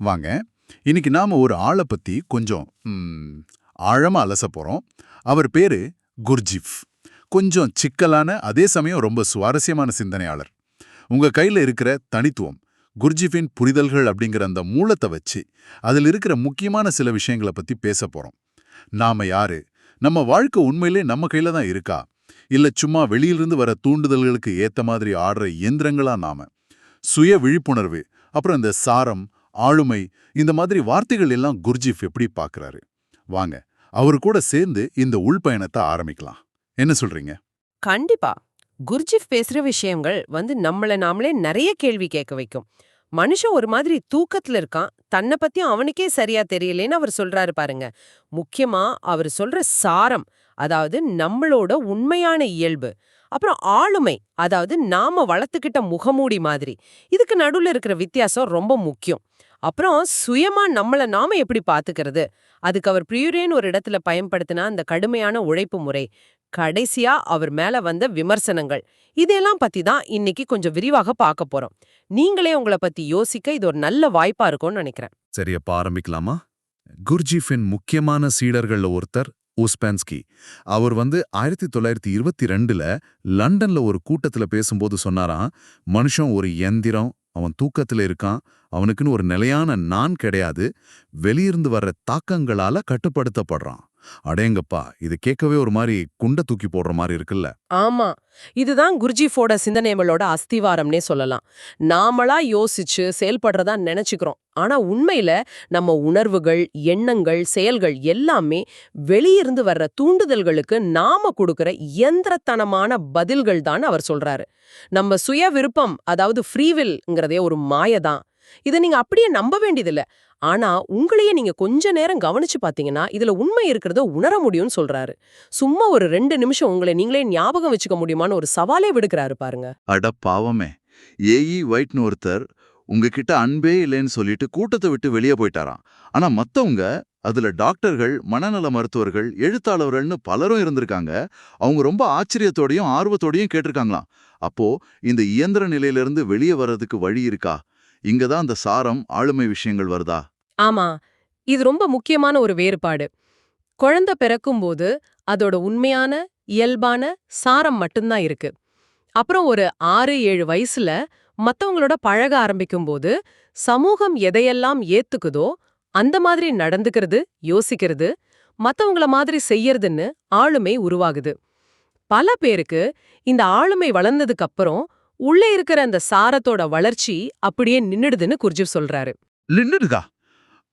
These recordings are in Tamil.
வாங்க இன்னைக்கு நாம ஒரு ஆளை பத்தி கொஞ்சம் ஆழமா அலச போறோம். அவர் பேரு குர்ஜிஃப். கொஞ்சம் சிக்கலான அதே சமயம் ரொம்ப சுவாரஸ்யமான சிந்தனையாளர். உங்க கையில இருக்கிற தனித்துவம் குர்ஜிஃபின் புரிதல்கள் அப்படிங்கிற அந்த மூலத்தை வச்சு அதில் இருக்கிற முக்கியமான சில விஷயங்களை பத்தி பேச போறோம். நாம யாரு? நம்ம வாழ்க்கை உண்மையிலே நம்ம கையில தான் இருக்கா? இல்ல சும்மா வெளியிலிருந்து வர தூண்டுதல்களுக்கு ஏத்த மாதிரி ஆடுற இயந்திரங்களா நாம? சுய விழிப்புணர்வு அப்புறம் இந்த சாரம் ஆளுமை. இந்த மாதிரி வார்த்தைகள் எல்லாம் குர்ஜிஃப் எப்படி பார்க்கறாரு வாங்க அவர் கூட சேர்ந்து இந்த உள்பயணத்தை ஆரம்பிக்கலாம். என்ன சொல்றீங்க? கண்டிப்பா. குர்ஜிஃப் பேசுற விஷயங்கள் வந்து நம்மள நாமளே நிறைய கேள்வி கேட்க வைக்கும். மனுஷன் ஒரு மாதிரி தூக்கத்துல இருக்கான். தன்னை பத்தியும் அவனுக்கே சரியா தெரியலேன்னு அவர் சொல்றாரு பாருங்க. முக்கியமா அவர் சொல்ற சாரம் அதாவது நம்மளோட உண்மையான இயல்பு. அப்புறம் ஆளுமை அதாவது நாம வளர்த்துக்கிட்ட முகமூடி மாதிரி. இதுக்கு நடுவுல இருக்கிற வித்தியாசம் ரொம்ப முக்கியம். அப்புறம் சுயமா நம்மள நாம எப்படி பாத்துக்கிறது? அதுக்கு அவர் பிரியுரேன்னு ஒரு இடத்துல பயன்படுத்தினா அந்த கடுமையான உழைப்பு முறை கடைசியா அவர் மேல வந்த விமர்சனங்கள் இதெல்லாம் பத்தி தான் இன்னைக்கு கொஞ்சம் விரிவாக பார்க்க போறோம். நீங்களே உங்களை பத்தி யோசிக்க இது ஒரு நல்ல வாய்ப்பா இருக்கும்னு நினைக்கிறேன். சரி அப்ப ஆரம்பிக்கலாமா? குர்ஜீஃபின் முக்கியமான சீடர்கள்ல ஒருத்தர் உஸ்பென்ஸ்கி. அவர் வந்து ஆயிரத்தி தொள்ளாயிரத்தி இருபத்தி ரெண்டுல லண்டன்ல ஒரு கூட்டத்துல பேசும்போது சொன்னாராம் மனுஷன் ஒரு எந்திரம் அவன் தூக்கத்துல இருக்கான் அவனுக்குன்னு ஒரு நிலையான நான் கிடையாது. வெளியிருந்து வர்ற தாக்கங்களால கட்டுப்படுத்தப்படுறான். அடேங்கப்பா இது கேட்கவே ஒரு மாதிரி குண்ட தூக்கி போடுற மாதிரி இருக்குல்ல. ஆமா இதுதான் குர்ஜிஃபோட சிந்தனைகளோட அஸ்திவாரம்னே சொல்லலாம். நாமளா யோசிச்சு செயல்படுறதா நினைச்சுக்கிறோம். ஆனா உண்மையில நம்ம உணர்வுகள் எண்ணங்கள் செயல்கள் எல்லாமே வெளியிருந்து வர்ற தூண்டுதல்களுக்கு நாம கொடுக்கிற இயந்திரத்தனமான பதில்கள் தான் அவர் சொல்றாரு. நம்ம சுய விருப்பம் அதாவது ஃப்ரீவில்ங்கிறதே ஒரு மாயதான். இதை நீங்க அப்படியே நம்ப வேண்டியதில்ல. ஆனா உங்களையே நீங்க கொஞ்ச நேரம் கவனிச்சு பாத்தீங்கன்னா இதுல உண்மை இருக்கிறத உணர முடியும்னு சொல்றாரு. சும்மா ஒரு ரெண்டு நிமிஷம் உங்களை நீங்களே ஞாபகம் வச்சுக்க முடியுமான்னு ஒரு சவாலே விடுக்கிறாரு பாருங்க. அட பாவமே. ஏஇ ஒயிட்னு ஒருத்தர் உங்ககிட்ட அன்பே இல்லைன்னு சொல்லிட்டு கூட்டத்தை விட்டு வெளியே போயிட்டாராம். ஆனா மத்தவங்க அதுல டாக்டர்கள் மனநல மருத்துவர்கள் எழுத்தாளர்கள்னு பலரும் இருந்திருக்காங்க. அவங்க ரொம்ப ஆச்சரியத்தோடையும் ஆர்வத்தோடையும் கேட்டிருக்காங்களாம். அப்போ இந்த இயந்திர நிலையிலிருந்து வெளியே வர்றதுக்கு வழி இருக்கா? இங்கதான் அந்த சாரம் ஆளுமை விஷயங்கள் வருதா? ஆமா இது ரொம்ப முக்கியமான ஒரு வேறுபாடு. குழந்தை பிறக்கும்போது அதோட உண்மையான இயல்பான சாரம் மட்டும்தான் இருக்கு. அப்புறம் ஒரு ஆறு ஏழு வயசுல மத்தவங்களோட பழக ஆரம்பிக்கும்போது சமூகம் எதையெல்லாம் ஏத்துக்குதோ அந்த மாதிரி நடந்துக்கிறது யோசிக்கிறது மத்தவங்கள மாதிரி செய்யறதுன்னு ஆளுமை உருவாகுது. பல பேருக்கு இந்த ஆளுமை வளர்ந்ததுக்கு அப்புறம் உள்ளே இருக்கிற அந்த சாரத்தோட வளர்ச்சி அப்படியே நின்னுடுதுன்னு குர்ஜிப் சொல்றாரு. நின்னுடுதா?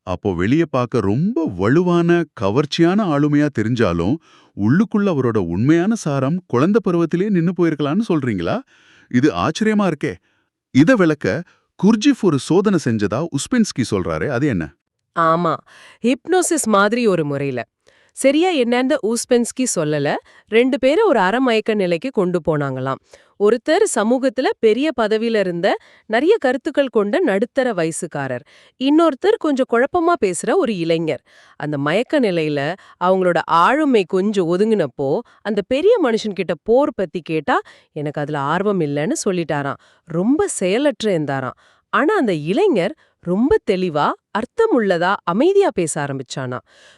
அப்போ வெளியே பார்க்க ரொம்ப வலுவான கவர்ச்சியான ஆளுமையா தெரிஞ்சாலும் உள்ளுக்குள்ள அவரோட உண்மையான சாரம் குழந்தை பருவத்திலே நின்னு போயிருக்கலாம்னு சொல்றீங்களா? இது ஆச்சரியமா இருக்கே. இத விளக்க குர்ஜிஃப் ஒரு சோதனை செஞ்சதா உஸ்பென்ஸ்கி சொல்றாரு அது என்ன? ஆமா ஹிப்னோசிஸ் மாதிரி ஒரு முறையில. சரியா என்னன்னு ஊஸ்பென்ஸ்கி சொல்லல. ரெண்டு பேரும் ஒரு அறமயக்க நிலைக்கு கொண்டு போனாங்களாம். ஒருத்தர் சமூகத்துல பெரிய பதவியில இருந்த நிறைய கருத்துக்கள் கொண்ட நடுத்தர வயசுக்காரர். இன்னொருத்தர் கொஞ்சம் குழப்பமா பேசுற ஒரு இளைஞர். அந்த மயக்க நிலையில அவங்களோட ஆளுமை கொஞ்சம் ஒதுங்கினப்போ அந்த பெரிய மனுஷன்கிட்ட போர் பத்தி கேட்டா எனக்கு அதுல ஆர்வம் இல்லைன்னு சொல்லிட்டாராம். ரொம்ப செயலற்று இருந்தாராம். ஆனா அந்த இளைஞர் ரொம்ப தெளிவா அர்த்தமுள்ளதா அமைதியா பேச ஆரம்பிச்சானா?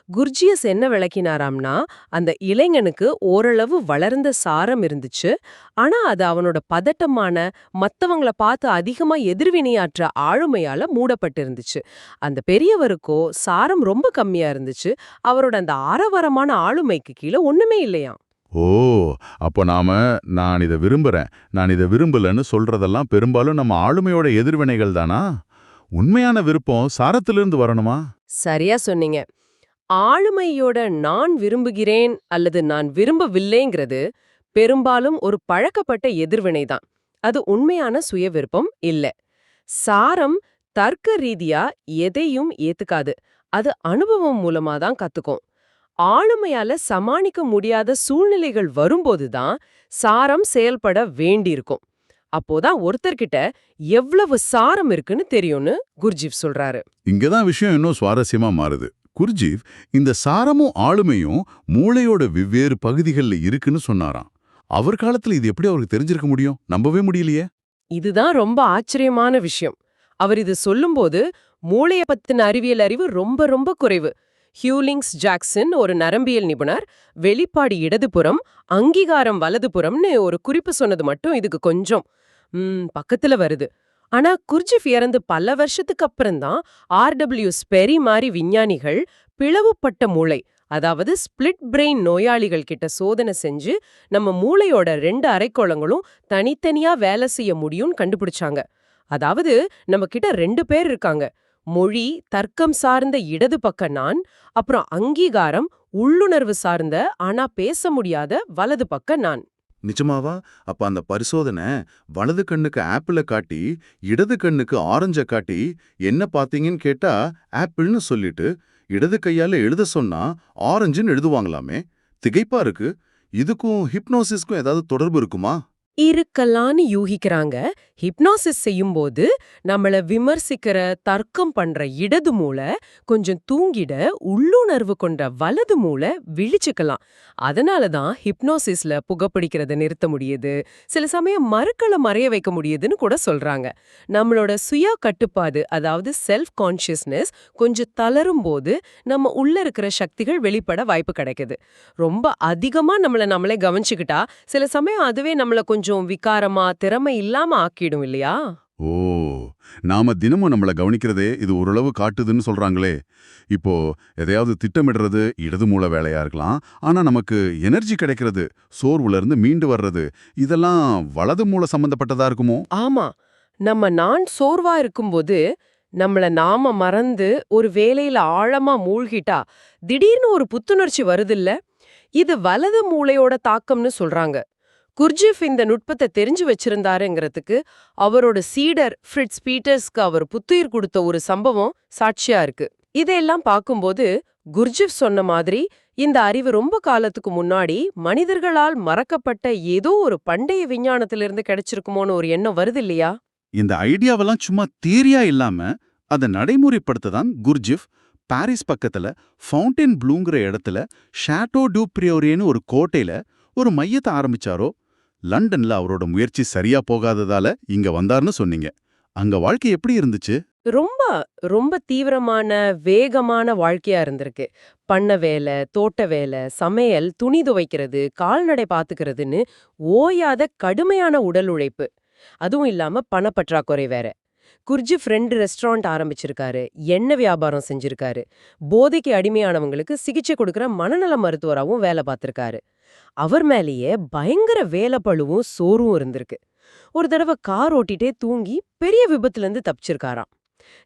குர்ஜியஸ் என்ன விளக்கினாராம்னா அந்த இளைஞனுக்கு ஓரளவு வளர்ந்த சாரம் இருந்துச்சு. ஆனா அது அவனோட பதட்டமான மத்தவங்கள பார்த்து அதிகமா எதிர்வினையாற்ற ஆளுமையால மூடப்பட்டிருந்துச்சு. அந்த பெரியவருக்கோ சாரம் ரொம்ப கம்மியா இருந்துச்சு. அவரோட அந்த ஆரவாரமான ஆளுமைக்கு கீழே ஒண்ணுமே இல்லையாம். ஓ அப்போ நாம நான் இதை விரும்புறேன். நான் இதை விரும்பலன்னு சொல்றதெல்லாம் பெரும்பாலும் நம்ம ஆளுமையோட எதிர்வினைகள் தானா உண்மையான விருப்பம் சாரத்திலிருந்து வரணுமா? சரியா சொன்னீங்க. ஆளுமையோட நான் விரும்புகிறேன் அல்லது நான் விரும்பவில்லைங்கிறது பெரும்பாலும் ஒரு பழக்கப்பட்ட எதிர்வினைதான் அது உண்மையான சுய விருப்பம் இல்ல. சாரம் தர்க்க ரீதியா எதையும் ஏத்துக்காது. அது அனுபவம் மூலமா தான் கத்துக்கும். ஆளுமையால சமாளிக்க முடியாத சூழ்நிலைகள் வரும்போதுதான் சாரம் செயல்பட வேண்டியிருக்கும். அப்போதான் ஒருத்தர்கிட்ட எவ்வளவு சாரம் இருக்குன்னு தெரியும்னு குர்ஜீப் சொல்றாரு. இங்கதான் விஷயம் இன்னும் சுவாரஸ்யமா மாறுது. குர்ஜீவ் இந்த சாரமும் ஆளுமையும் மூளையோட வெவ்வேறு பகுதிகளில் இருக்குன்னு சொன்னாராம். அவர் காலத்துல இது எப்படி அவருக்கு தெரிஞ்சிருக்க முடியும்? நம்பவே முடியலையே. இதுதான் ரொம்ப ஆச்சரியமான விஷயம். அவர் இது சொல்லும்போது மூளைய பத்தின அறிவியல் அறிவு ரொம்ப ரொம்ப குறைவு. ஹியூலிங்ஸ் ஜாக்சன் ஒரு நரம்பியல் நிபுணர் வெளிப்பாடு இடதுபுறம் அங்கீகாரம் வலதுபுறம்னு ஒரு குறிப்பு சொன்னது மட்டும் இதுக்கு கொஞ்சம் பக்கத்துல வருது. ஆனா குர்ஜிஃப் இறந்து பல வருஷத்துக்கு அப்புறம்தான் ஆர்டபிள்யூ ஸ்பெரி மாதிரி விஞ்ஞானிகள் பிளவுப்பட்ட மூளை அதாவது ஸ்பிளிட் பிரெயின் நோயாளிகள் கிட்ட சோதனை செஞ்சு நம்ம மூளையோட ரெண்டு அரைக்கோளங்களும் தனித்தனியா வேலை செய்ய முடியும்னு கண்டுபிடிச்சாங்க. அதாவது நம்ம கிட்ட ரெண்டு பேர் இருக்காங்க. மொழி தர்க்கம் சார்ந்த இடது பக்க நான் அப்புறம் அங்கீகாரம் உள்ளுணர்வு சார்ந்த ஆனா பேச முடியாத வலது பக்க நான். நிஜமாவா? அப்ப அந்த பரிசோதனை வலது கண்ணுக்கு ஆப்பிள காட்டி இடது கண்ணுக்கு ஆரஞ்ச காட்டி என்ன பாத்தீங்கன்னு கேட்டா ஆப்பிள்னு சொல்லிட்டு இடது கையால எழுத சொன்னா ஆரஞ்சுன்னு எழுதுவாங்களாமே. திகைப்பா இருக்கு. இதுக்கும் ஹிப்னோசிஸ்க்கும் ஏதாவது தொடர்பு இருக்குமா? இருக்கலான்னு யூகிக்கிறாங்க. ஹிப்னாசிஸ் செய்யும்போது நம்மள விமர்சிக்கிற தர்க்கம் பண்ற இடது மூளை கொஞ்சம் தூங்கிட உள்ளுணர்வு கொண்ட வலது மூளை விழிச்சுக்கலாம். அதனால தான் ஹிப்னோசிஸ்ல புகப்பிடிக்கிறத நிறுத்த முடியுது சில சமயம் மறுக்களை மறைய வைக்க முடியுதுன்னு கூட சொல்றாங்க. நம்மளோட சுய கட்டுப்பாடு அதாவது செல்ஃப் கான்ஷியஸ்னஸ் கொஞ்சம் தளரும் போது நம்ம உள்ள இருக்கிற சக்திகள் வெளிப்பட வாய்ப்பு கிடைக்குது. ரொம்ப அதிகமா நம்மள நம்மளே கவனிச்சுக்கிட்டா சில சமயம் அதுவே நம்மள கொஞ்சம் விகாரமா திறமை இல்லாம ஆக்கிடும் இல்லையா? ஓ நாம தினமும் நம்மள கவனிக்கிறதே இது ஓரளவு காட்டுதுன்னு சொல்றாங்களே. இப்போ எதையாவது திட்டமிடுறது இடது மூல வேலையா இருக்கலாம் ஆனா நமக்கு எனர்ஜி கிடைக்கிறது சோர்வுல இருந்து மீண்டு வர்றது இதெல்லாம் வலது மூல சம்பந்தப்பட்டதா இருக்குமோ? ஆமா நம்ம நான் சோர்வா இருக்கும்போது நம்மள நாம மறந்து ஒரு வேலையில ஆழமா மூழ்கிட்டா திடீர்னு ஒரு புத்துணர்ச்சி வருதில்ல? இது வலது மூளையோட தாக்கம்னு சொல்றாங்க. குர்ஜிஃப் இந்த நுட்பத்தை தெரிஞ்சு வச்சிருந்தாருங்கிறதுக்கு அவரோட சீடர் ஃப்ரிட்ஸ் பீட்டர்ஸ்க்கு அவர் புத்துயிர் கொடுத்த ஒரு சம்பவம் சாட்சியா இருக்கு. இதையெல்லாம் பார்க்கும்போது குர்ஜிஃப் சொன்ன மாதிரி இந்த அறிவு ரொம்ப காலத்துக்கு முன்னாடி மனிதர்களால் மறக்கப்பட்ட ஏதோ ஒரு பண்டைய விஞ்ஞானத்திலிருந்து கிடைச்சிருக்குமோன்னு ஒரு எண்ணம் வருது இல்லையா? இந்த ஐடியாவெல்லாம் சும்மா தீரியா இல்லாம அதை நடைமுறைப்படுத்த தான் குர்ஜிஃப் பாரிஸ் பக்கத்துல ஃபவுண்டைன் ப்ளூங்கிற இடத்துல ஷாட்டோ டூ பிரியோரியேன்னு ஒரு கோட்டையில ஒரு மையத்தை ஆரம்பிச்சாரோ? லண்டன்ல அவரோட முயற்சி சரியா போகாததால இங்க வந்தார்னு சொன்னீங்க. அங்க வாழ்க்கை எப்படி இருந்துச்சு? ரொம்ப ரொம்ப தீவிரமான வேகமான வாழ்க்கையா இருந்திருக்கு. பண்ண வேலை தோட்ட வேலை சமையல் துணி துவைக்கிறது கால்நடை பாத்துக்கிறதுன்னு ஓயாத கடுமையான உடல் உழைப்பு. அதுவும் இல்லாம பணப்பற்றாக்குறை வேற. குர்ஜிஃப் ரெண்டு ரெஸ்டாரண்ட் ஆரம்பிச்சிருக்காரு. எண்ணெய் வியாபாரம் செஞ்சிருக்காரு. போதைக்கு அடிமையானவங்களுக்கு சிகிச்சை கொடுக்குற மனநல மருத்துவராகவும் வேலை பார்த்துருக்காரு. அவர் மேலேயே பயங்கர வேலைப்பழுவும் சோறும் இருந்திருக்கு. ஒரு தடவை கார் ஓட்டிட்டே தூங்கி பெரிய விபத்துல இருந்து தப்பிச்சிருக்காராம்.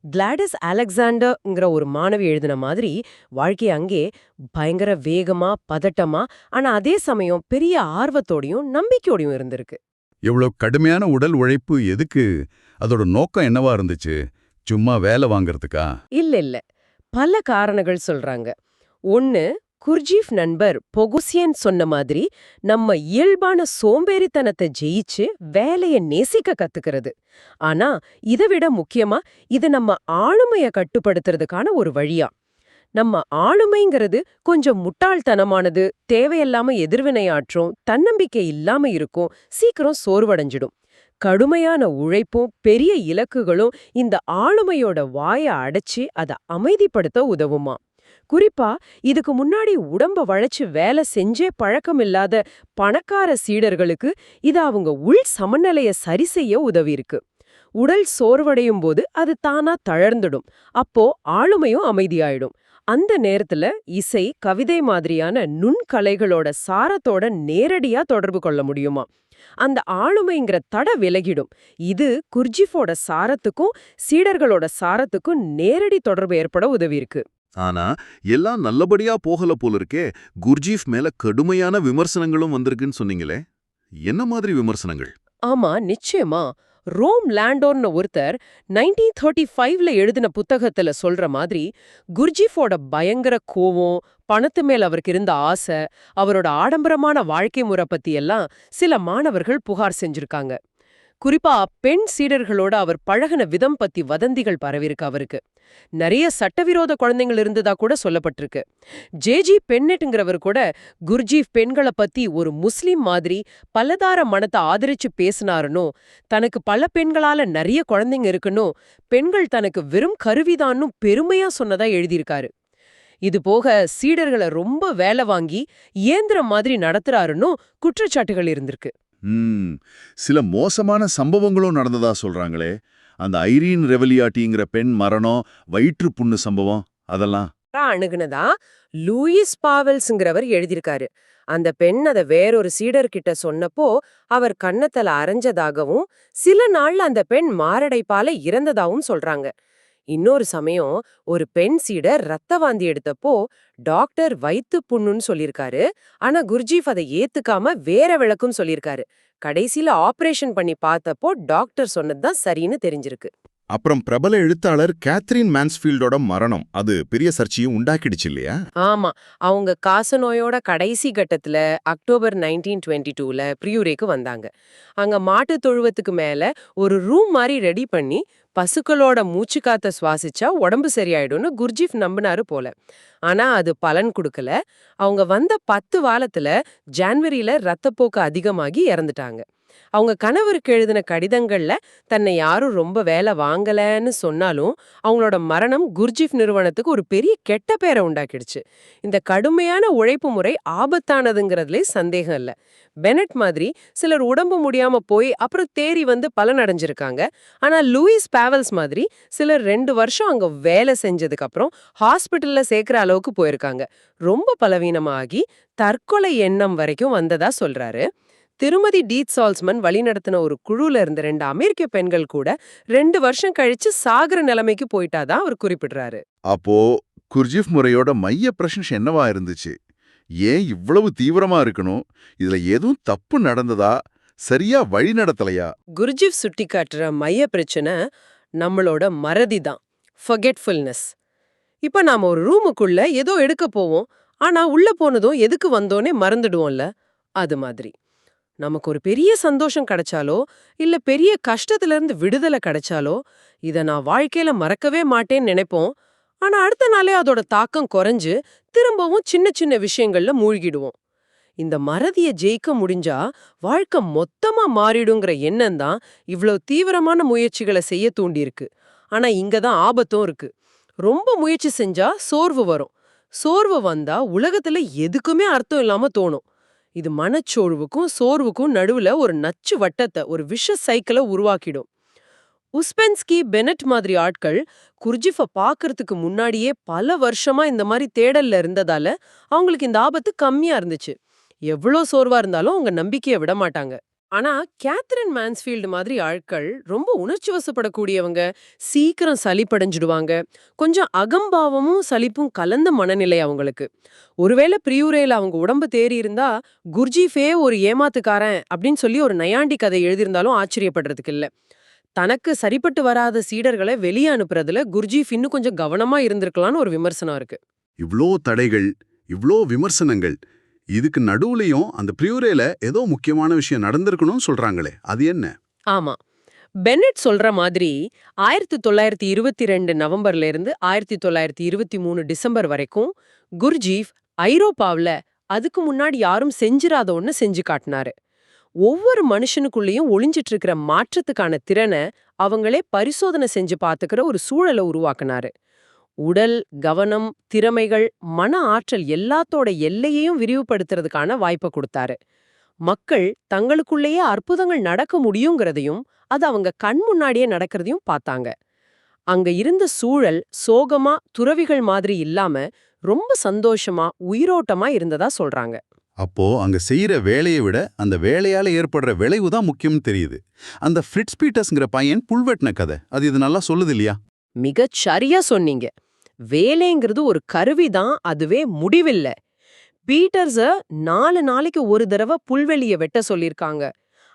கிளாடிஸ் அலெக்சாண்டர்ங்கிற ஒரு மாணவி எழுதின மாதிரி வாழ்க்கை அங்கே பயங்கர வேகமா பதட்டமா ஆனா அதே சமயம் பெரிய ஆர்வத்தோடையும் நம்பிக்கையோடையும் இருந்திருக்கு. இவ்வளவு கடுமையான உடல் உழைப்பு எதுக்கு? அதோட நோக்கம் என்னவா இருந்துச்சு? சும்மா வேலை வாங்குறதுக்கா? இல்ல இல்ல. பல காரணங்கள் சொல்றாங்க. ஒன்னு குர்ஜீஃப் நண்பர் பொகுசியன் சொன்ன மாதிரி நம்ம இயல்பான சோம்பேறித்தனத்தை ஜெயிச்சு வேலைய நேசிக்க கத்துக்கிறது. ஆனா இதை விட முக்கியமா இது நம்ம ஆளுமைய கட்டுப்படுத்துறதுக்கான ஒரு வழியா. நம்ம ஆளுமைங்கிறது கொஞ்சம் முட்டாள்தனமானது தேவையில்லாம எதிர்வினையாற்றும் தன்னம்பிக்கை இல்லாம இருக்கும் சீக்கிரம் சோர்வடைஞ்சிடும். கடுமையான உழைப்பும் பெரிய இலக்குகளும் இந்த ஆளுமையோட வாய அடைச்சி அதை அமைதிப்படுத்த உதவுமா? குறிப்பா இதுக்கு முன்னாடி உடம்ப வளைச்சு வேலை செஞ்சே பழக்கம் இல்லாத பணக்கார சீடர்களுக்கு இது அவங்க உள் சமநிலைய சரி செய்ய உதவி இருக்கு உடல் சோர்வடையும் போது அது தானா தளர்ந்துடும். அப்போ ஆளுமையும் அமைதியாயிடும். அந்த நேரத்துல இசை கவிதை மாதிரியான நுண்கலைகளோட சாரத்தோட நேரடியா தொடர்பு கொள்ள முடியுமா? அந்த ஆளுமைங்கிற தட விலகிடும். இது குர்ஜிஃபோட சாரத்துக்கும் சீடர்களோட சாரத்துக்கும் நேரடி தொடர்பு ஏற்பட உதவி இருக்கு ஆனா எல்லாம் நல்லபடியா போகல போல இருக்கே குர்ஜீஃப் மேல கடுமையான விமர்சனங்களும் வந்திருக்குன்னு சொன்னீங்களே. என்ன மாதிரி விமர்சனங்கள்? ஆமா நிச்சயமா. ரோம் லேண்டோர்னு ஒருத்தர் நைன்டீன் தேர்ட்டி ஃபைவ்ல எழுதின புத்தகத்துல சொல்ற மாதிரி குர்ஜிஃபோட பயங்கர கோவம் பணத்து மேல் அவருக்கு இருந்த ஆசை அவரோட ஆடம்பரமான வாழ்க்கை முறை பத்தி எல்லாம் சில மாணவர்கள் புகார் செஞ்சிருக்காங்க. குறிப்பா பெண் சீடர்களோட அவர் பழகுன விதம் பத்தி வதந்திகள் பரவிருக்கு அவருக்கு. நிறைய சட்டவிரோத குழந்தைகள் இருந்ததா கூட சொல்லப்பட்டிருக்கு. ஜேஜி பெண்ணெட்டுங்கிறவர் கூட குர்ஜீஃப் பெண்களை பத்தி ஒரு முஸ்லிம் மாதிரி பலதார மனத்தை ஆதரிச்சு பேசினாருனோ தனக்கு பல பெண்களால நிறைய குழந்தைங்க இருக்குன்னு பெண்கள் தனக்கு வெறும் கருவிதான்னு பெருமையா சொன்னதா எழுதியிருக்காரு. இது போக சீடர்களை ரொம்ப வேலை வாங்கி இயந்திரம் மாதிரி நடத்துறாருன்னு குற்றச்சாட்டுகள் இருந்திருக்கு. சில மோசமான சம்பவங்களும் நடந்ததா சொல்றாங்களே. அந்த ஐரீன் ரெவலியாட்டிங்கிற பெண் மரணம் வயிற்று புண்ணு சம்பவம் அதெல்லாம். அணுகுனதா? லூயிஸ் பாவல்ஸ்ங்கிறவர் எழுதியிருக்காரு. அந்த பெண் அத வேறொரு சீடர்கிட்ட சொன்னப்போ அவர் கன்னத்துல அரைஞ்சதாகவும் சில நாள்ல அந்த பெண் மாரடைப்பால இறந்ததாவும் சொல்றாங்க. இன்னொரு சமயம் ஒரு பெண் சீடர் ரத்த வாந்தி எடுத்தப்போ டாக்டர் வைத்து புண்ணுன்னு சொல்லியிருக்காரு. ஆனா குர்ஜீஃப் அதை ஏத்துக்காம வேற விளக்கும் சொல்லியிருக்காரு. கடைசியில ஆபரேஷன் பண்ணி பார்த்தப்போ டாக்டர் சொன்னதுதான் சரின்னு தெரிஞ்சிருக்கு. அப்புறம் பிரபல எழுத்தாளர் கேத்ரின் மேன்ஸ்ஃபீல்டோட மரணம். அது பெரிய சர்ச்சையும் உண்டாக்கிடுச்சு இல்லையா? ஆமா. அவங்க காசநோயோட கடைசி கட்டத்துல அக்டோபர் நைன்டீன் டுவெண்ட்டி டூல பிரியூரேக்கு வந்தாங்க. அங்க மாட்டு தொழுவத்துக்கு மேல ஒரு ரூம் மாதிரி ரெடி பண்ணி பசுக்களோட மூச்சு காத்த சுவாசிச்சா உடம்பு சரியாயிடும்னு குர்ஜீஃப் நம்பினாரு போல. ஆனா அது பலன் கொடுக்கல. அவங்க வந்த பத்து வாரத்துல ஜான்வரியில ரத்தப்போக்கு அதிகமாகி இறந்துட்டாங்க. அவங்க கணவருக்கு எழுதின கடிதங்கள்ல தன்னை யாரும் ரொம்ப வேலை வாங்கலன்னு சொன்னாலும் அவங்களோட மரணம் குர்ஜிஃப் நிறுவனத்துக்கு ஒரு பெரிய கெட்ட பேரை உண்டாக்கிடுச்சு. இந்த கடுமையான உழைப்பு முறை ஆபத்தானதுங்கிறதுலே சந்தேகம் இல்ல. பெனட் மாதிரி சிலர் உடம்பு முடியாம போய் அப்புறம் தேறி வந்து பலனடைஞ்சிருக்காங்க. ஆனா லூயிஸ் பாவல்ஸ் மாதிரி சிலர் ரெண்டு வருஷம் அங்க வேலை செஞ்சதுக்கு அப்புறம் ஹாஸ்பிட்டல்ல சேர்க்கிற அளவுக்கு போயிருக்காங்க. ரொம்ப பலவீனமாகி தற்கொலை எண்ணம் வரைக்கும் வந்ததா சொல்றாரு. திருமதி டீட் சால்ஸ்மன் வழிநடத்தின ஒரு குழுல இருந்த ரெண்டு அமெரிக்க பெண்கள் கூட ரெண்டு வருஷம் கழிச்சு சாகர நிலைமைக்கு போயிட்டாதான் அவர் குறிப்பிடுறாரு. அப்போ குர்ஜிஃப் முறையோட மைய பிரச்சனை என்னவா இருந்துச்சு? ஏன் இவ்வளவு தீவிரமா இருக்கணும்? இதுல எதுவும் தப்பு நடந்ததா? சரியா வழி நடத்தலையா? குருஜிவ் சுட்டிக்காட்டுற மைய பிரச்சனை நம்மளோட மறதி தான் ஃபர்கெட்ஃபுல்னஸ் இப்ப நாம ஒரு ரூமுக்குள்ள ஏதோ எடுக்க போவோம் ஆனா உள்ள போனதும் எதுக்கு வந்தோனே மறந்துடுவோம்ல அது மாதிரி. நமக்கு ஒரு பெரிய சந்தோஷம் கிடைச்சாலோ இல்ல பெரிய கஷ்டத்துல இருந்து விடுதலை கிடைச்சாலோ இத நான் வாழ்க்கையில மறக்கவே மாட்டேன்னு நினைப்போம். ஆனா அடுத்த நாளே அதோட தாக்கம் குறைஞ்சு திரும்பவும் சின்ன சின்ன விஷயங்கள்ல மூழ்கிடுவோம். இந்த மறதிய ஜெயிக்க முடிஞ்சா வாழ்க்கை மொத்தமா மாறிடுங்கிற எண்ணம் தான் இவ்ளோ தீவிரமான முயற்சிகளை செய்ய தூண்டியிருக்கு. ஆனா இங்க தான் ஆபத்தும் இருக்கு. ரொம்ப முயற்சி செஞ்சா சோர்வு வரும். சோர்வு வந்தா உலகத்துல எதுக்குமே அர்த்தம் இல்லாம தோணும். இது மனச்சோர்வுக்கும் சோர்வுக்கும் நடுவுல ஒரு நச்சு வட்டத்தை ஒரு விஷ சைக்கிளை உருவாக்கிடும். உஸ்பென்ஸ்கி பெனட் மாதிரி ஆட்கள் குர்ஜிஃப பார்க்கறதுக்கு முன்னாடியே பல வருஷமா இந்த மாதிரி தேடல்ல இருந்ததால அவங்களுக்கு இந்த ஆபத்து கம்மியா இருந்துச்சு. எவ்வளோ சோர்வா இருந்தாலும் அவங்க நம்பிக்கையை விட மாட்டாங்க. ஆனா கேத்ரின் மேன்ஸ்ஃபீல்டு மாதிரி ஆட்கள் ரொம்ப உணர்ச்சி வசப்படக்கூடியவங்க. சீக்கிரம் சளிப்படைஞ்சிடுவாங்க கொஞ்சம் அகம்பாவமும் சலிப்பும் கலந்த மனநிலை அவங்களுக்கு. ஒருவேளை பிரியூரேல அவங்க உடம்பு தேறி இருந்தா குர்ஜீஃபே ஒரு ஏமாத்துக்காரன் அப்படின்னு சொல்லி ஒரு நயாண்டி கதை எழுதியிருந்தாலும் ஆச்சரியப்படுறதுக்கு இல்ல. தனக்கு சரிப்பட்டு வராத சீடர்களை வெளியே அனுப்புறதுல குர்ஜீஃப் இன்னும் கொஞ்சம் கவனமா இருந்திருக்கலாம்னு ஒரு விமர்சனம் இருக்கு. இவ்ளோ தடைகள் இவ்ளோ விமர்சனங்கள் இதுக்கு நடுவுலயும் அந்த பிரியூரேல ஏதோ முக்கியமான விஷயம் நடந்திருக்கணும்னு சொல்றாங்களே அது என்ன? ஆமா. பென்னட் சொல்ற மாதிரி ஆயிரத்தி தொள்ளாயிரத்தி இருபத்தி ரெண்டு நவம்பர்ல இருந்து ஆயிரத்தி தொள்ளாயிரத்தி இருபத்தி மூணு டிசம்பர் வரைக்கும் குர்ஜீஃப் ஐரோப்பாவுல அதுக்கு முன்னாடி யாரும் செஞ்சிராத ஒன்று செஞ்சு காட்டினாரு. ஒவ்வொரு மனுஷனுக்குள்ளேயும் ஒளிஞ்சிட்டு இருக்கிற மாற்றத்துக்கான திறனை அவங்களே பரிசோதனை செஞ்சு பார்த்துக்கிற ஒரு சூழலை உருவாக்குனாரு. உடல் கவனம் திறமைகள் மன ஆற்றல் எல்லாத்தோட எல்லையையும் விரிவுபடுத்துறதுக்கான வாய்ப்பை கொடுத்தாரு. மக்கள் தங்களுக்குள்ளேயே அற்புதங்கள் நடக்க முடியுங்கிறதையும் அது அவங்க கண் முன்னாடியே நடக்கிறதையும் பார்த்தாங்க. அங்க இருந்த சூழல் சோகமா துறவிகள் மாதிரி இல்லாம ரொம்ப சந்தோஷமா உயிரோட்டமா இருந்ததா சொல்றாங்க. அப்போ அங்க செய்யற வேலையை விட அந்த வேலையால ஏற்படுற விளைவு தான் முக்கியம்னு தெரியுது. அந்த ஃப்ரிட்ஸ் பீட்டர்ஸ்ங்கிற பையன் புல்வெட்டின கதை. அது இது நல்லா சொல்லுது இல்லையா? மிகச் சரியா சொன்னீங்க. வேலைங்கிறது ஒரு கருவிதான் அதுவே முடிவில்ல. பீட்டர்ஸ நாலு நாளைக்கு ஒரு தடவை புல்வெளிய வெட்ட சொல்லிருக்காங்க.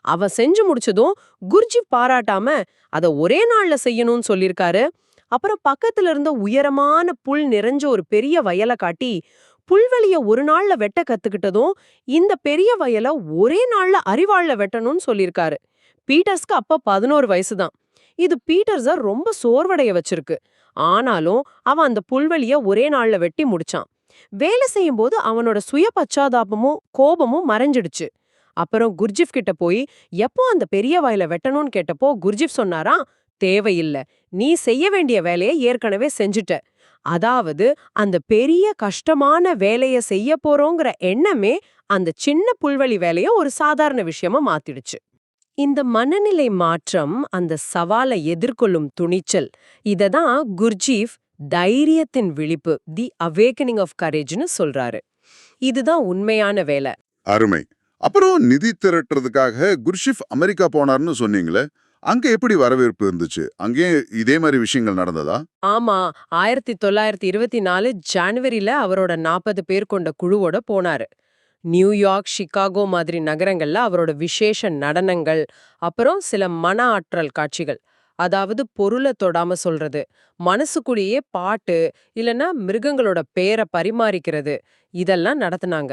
அவ செஞ்சு முடிச்சதும் குர்ஜி பாராட்டாம அத ஒரே நாள்ல செய்யணும்னு சொல்லிருக்காரு. அப்புறம் பக்கத்துல இருந்த உயரமான புல் நிறைஞ்ச ஒரு பெரிய வயலை காட்டி புல்வெளிய ஒரு நாள்ல வெட்ட கத்துக்கிட்டதும் இந்த பெரிய வயலை ஒரே நாள்ல அறிவாள்ல வெட்டணும்னு சொல்லிருக்காரு. பீட்டர்ஸ்க்கு அப்ப பதினோரு வயசுதான். இது பீட்டர்ஸ ரொம்ப சோர்வடைய வச்சிருக்கு. ஆனாலும் அவன் அந்த புல்வெளிய ஒரே நாள்ல வெட்டி முடிச்சான். வேலை செய்யும் போது அவனோட சுய பச்சாதாபமும் கோபமும் மறைஞ்சிடுச்சு. அப்புறம் குர்ஜிஃப் கிட்ட போய் எப்போ அந்த பெரிய வாயில வெட்டணும்னு கேட்டப்போ குர்ஜிஃப் சொன்னாராம் தேவையில்ல. நீ செய்ய வேண்டிய வேலையை ஏற்கனவே செஞ்சுட்ட. அதாவது அந்த பெரிய கஷ்டமான வேலைய செய்ய போறோங்கிற எண்ணமே அந்த சின்ன புல்வெளி வேலையை ஒரு சாதாரண விஷயமா மாத்திடுச்சு. இந்த மனநிலை மாற்றம் அந்த சவாலை எதிர்கொள்ளும் துணிச்சல் இததான் குர்ஜீஃப் தைரியத்தின் விழிப்பு தி அவேக்கனிங் ஆஃப் கரேஜ்னு சொல்றாரு. இதுதான் உண்மையான வேலை. அருமை. அப்புறம் நிதி திரட்டுறதுக்காக குர்ஷிஃப் அமெரிக்கா போனார்னு சொன்னீங்களே அங்க எப்படி வரவேற்பு இருந்துச்சு? அங்கேயும் இதே மாதிரி விஷயங்கள் நடந்ததா? ஆமா ஆயிரத்தி தொள்ளாயிரத்தி இருபத்தி நாலு ஜனவரியில அவரோட நாற்பது பேர் கொண்ட குழுவோட போனாரு. நியூயார்க் சிகாகோ மாதிரி நகரங்கள்ல அவரோட விசேஷ நடனங்கள் அப்புறம் சில மன ஆற்றல் காட்சிகள். அதாவது பொருளை தொடாம சொல்றது மனசுக்குள்ளேயே பாட்டு இல்லனா மிருகங்களோட பேரை பரிமாறிக்கிறது இதெல்லாம் நடத்துனாங்க.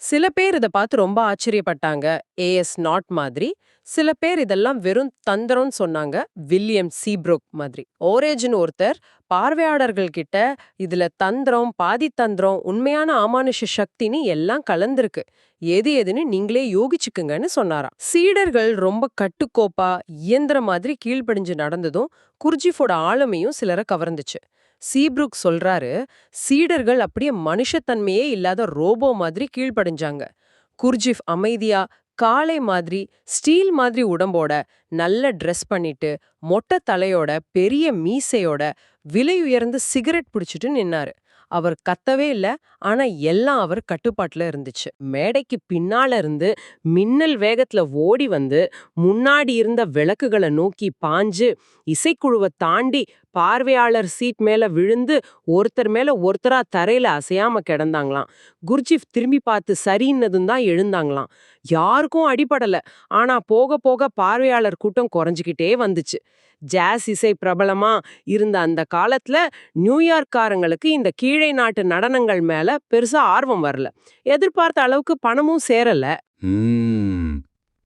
சில பேர் இதை பார்த்து ரொம்ப ஆச்சரியப்பட்டாங்க. ஏஎஸ் நாட் மாதிரி. சில பேர் இதெல்லாம் வெறும் தந்திரம்னு சொன்னாங்க. வில்லியம் சீப்ரோக் மாதிரி. ஓரேஜ்னு ஒருத்தர் பார்வையாளர்கள் கிட்ட இதுல தந்திரம் பாதி தந்திரம் உண்மையான ஆமானுஷ சக்தின்னு எல்லாம் கலந்திருக்கு. எது எதுன்னு நீங்களே யோகிச்சுக்குங்கன்னு சொன்னாராம். சீடர்கள் ரொம்ப கட்டுக்கோப்பா இயந்திர மாதிரி கீழ்ப்படிஞ்சு நடந்ததும் குர்ஜிஃபோட ஆளுமையும் சிலரை கவர்ந்துச்சு. சீப்ருக் சொல்றாரு சீடர்கள் அப்படியே மனுஷத்தன்மையே இல்லாத ரோபோ மாதிரி கீழ்ப்படிஞ்சாங்க. குர்ஜிஃப் அமைதியா காளை மாதிரி ஸ்டீல் மாதிரி உடம்போட நல்ல ட்ரெஸ் பண்ணிட்டு மொட்டை தலையோட பெரிய மீசையோட விலை உயர்ந்து சிகரெட் பிடிச்சிட்டு நின்னாரு. அவர் கத்தவே இல்ல. ஆனா எல்லாம் அவர் கட்டுப்பாட்டுல இருந்துச்சு. மேடைக்கு பின்னால இருந்து மின்னல் வேகத்துல ஓடி வந்து முன்னாடி இருந்த விளக்குகளை நோக்கி பாஞ்சு இசைக்குழுவை தாண்டி பார்வையாளர் சீட் மேல விழுந்து ஒருத்தர் மேல ஒருத்தரா தரையில அசையாம கிடந்தாங்களாம். குர்ஜிஃப் திரும்பி பார்த்து சரின்னதும் தான் எழுந்தாங்களாம். யாருக்கும் அடிபடல. ஆனா போக போக பார்வையாளர் கூட்டம் குறைஞ்சுக்கிட்டே வந்துச்சு. ஜாஸ் இசை பிரபலமா இருந்த அந்த காலத்துல நியூயார்க்காரங்களுக்கு இந்த கீழே நாட்டு நடனங்கள் மேல பெருசா ஆர்வம் வரல. எதிர்பார்த்த அளவுக்கு பணமும் சேரல.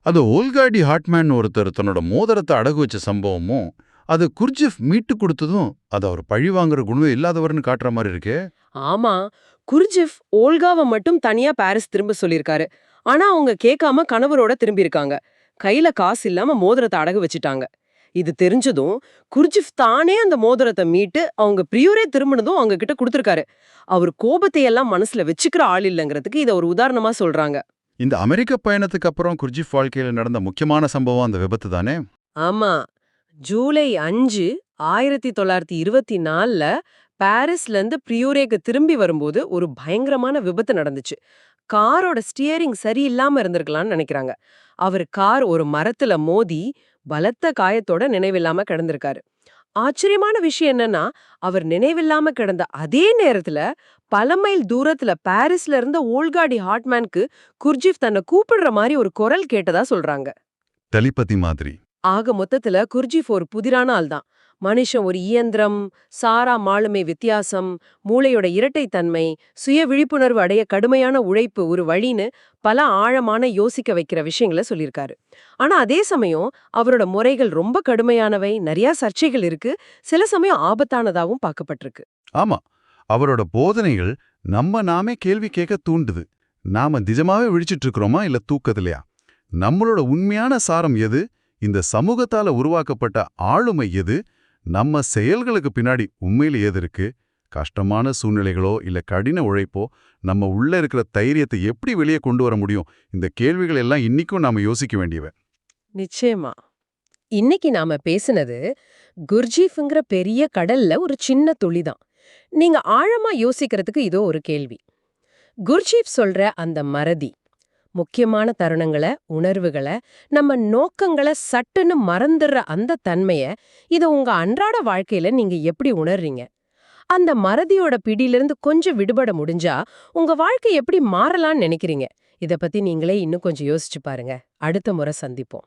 அது ஓல்காடி ஹார்ட்மேன் ஒருத்தர் தன்னோட மோதிரத்தை அடகு வச்ச சம்பவமும் அது குர்ஜிஃப் மீட்டு கொடுத்ததும் அது அவர் பழி வாங்குற குணம் இல்லாதவர்னு காட்டுற மாதிரி இருக்கே. ஆமா. குர்ஜிஃப் ஓல்காவை மட்டும் தனியா பாரிஸ் திரும்ப சொல்லியிருக்காரு. ஆனா அவங்க கேட்காம கணவரோட திரும்பி இருக்காங்க கையில காசு இல்லாம மோதிரத்தை அடகு வச்சுட்டாங்க. இது தெரிஞ்சதும் குர்ஜிஃப் தானே அந்த மோதிரத்தை மீட்டு அவங்க பிரியூரே திரும்பினதும் அவங்க கிட்ட கொடுத்திருக்காரு. அவர் கோபத்தை எல்லாம் மனசுல வச்சுக்கிற ஆள் இல்லைங்கிறதுக்கு இதை ஒரு உதாரணமா சொல்றாங்க. இந்த அமெரிக்க பயணத்துக்கு அப்புறம் குர்ஜிஃப் வாழ்க்கையில நடந்த முக்கியமான சம்பவம் அந்த விபத்து தானே? ஆமா. ஜூலை அஞ்சு ஆயிரத்தி தொள்ளாயிரத்தி இருபத்தி நாலுல பாரிஸ்ல இருந்து பிரியூரேக்கு திரும்பி வரும்போது ஒரு பயங்கரமான விபத்து நடந்துச்சு. காரோட ஸ்டியரிங் சரியில்லாம இருந்திருக்கலாம்னு நினைக்கிறாங்க. அவர் கார் ஒரு மரத்துல மோதி பலத்த காயத்தோட நினைவில்லாம கிடந்திருக்காரு. ஆச்சரியமான விஷயம் என்னன்னா அவர் நினைவில்லாம கிடந்த அதே நேரத்துல பல மைல் தூரத்துல பாரிஸ்ல இருந்த ஓல்காடி ஹார்ட்மேனுக்கு குர்ஜிஃப் தன்னை கூப்பிடுற மாதிரி ஒரு குரல் கேட்டதா சொல்றாங்க. டெலிபதி மாதிரி. ஆக மொத்தத்துல குர்ஜிஃப் ஒரு புதிரான ஆள்தான். மனுஷன் ஒரு இயந்திரம் சாரா மாளுமை வித்தியாசம் மூளையோட இரட்டைத்தன்மை சுய விழிப்புணர்வு அடைய கடுமையான உழைப்பு ஒரு வழின்னு பல ஆழமான யோசிக்க வைக்கிற விஷயங்களை சொல்லியிருக்காரு. ஆனா அதே சமயம் அவரோட முறைகள் ரொம்ப கடுமையானவை நிறைய சர்ச்சைகள் இருக்கு சில சமயம் ஆபத்தானதாவும் பார்க்கப்பட்டிருக்கு. ஆமா அவரோட போதனைகள் நம்ம நாமே கேள்வி கேட்க தூண்டுது. நாம நிஜமாவே விழிச்சிட்டு இருக்கிறோமா இல்ல தூக்கத்திலையா? நம்மளோட உண்மையான சாரம் எது? இந்த சமூகத்தால உருவாக்கப்பட்ட ஆளுமை எது? நம்ம செயல்களுக்கு பின்னாடி உண்மையில ஏது இருக்கு? கஷ்டமான சூழ்நிலைகளோ இல்ல கடின உழைப்போ நம்ம உள்ள இருக்கிற தைரியத்தை எப்படி வெளியே கொண்டு வர முடியும்? இந்த கேள்விகள் எல்லாம் இன்னைக்கும் நாம யோசிக்க வேண்டியவை. நிச்சயமா. இன்னைக்கு நாம பேசுனது குர்ஜீஃப்ங்கிற பெரிய கடல்ல ஒரு சின்ன துளிதான். நீங்க ஆழமா யோசிக்கிறதுக்கு இதோ ஒரு கேள்வி. குர்ஜீஃப் சொல்ற அந்த மறதி முக்கியமான தருணங்களை உணர்வுகளை நம்ம நோக்கங்களை சட்டுன்னு மறந்துடுற அந்த தன்மைய இத உங்க அன்றாட வாழ்க்கையில நீங்க எப்படி உணர்றீங்க? அந்த மறதியோட பிடியிலிருந்து கொஞ்சம் விடுபட முடிஞ்சா உங்க வாழ்க்கை எப்படி மாறலாம்னு நினைக்கிறீங்க? இத பத்தி நீங்களே இன்னும் கொஞ்சம் யோசிச்சு பாருங்க. அடுத்த முறை சந்திப்போம்.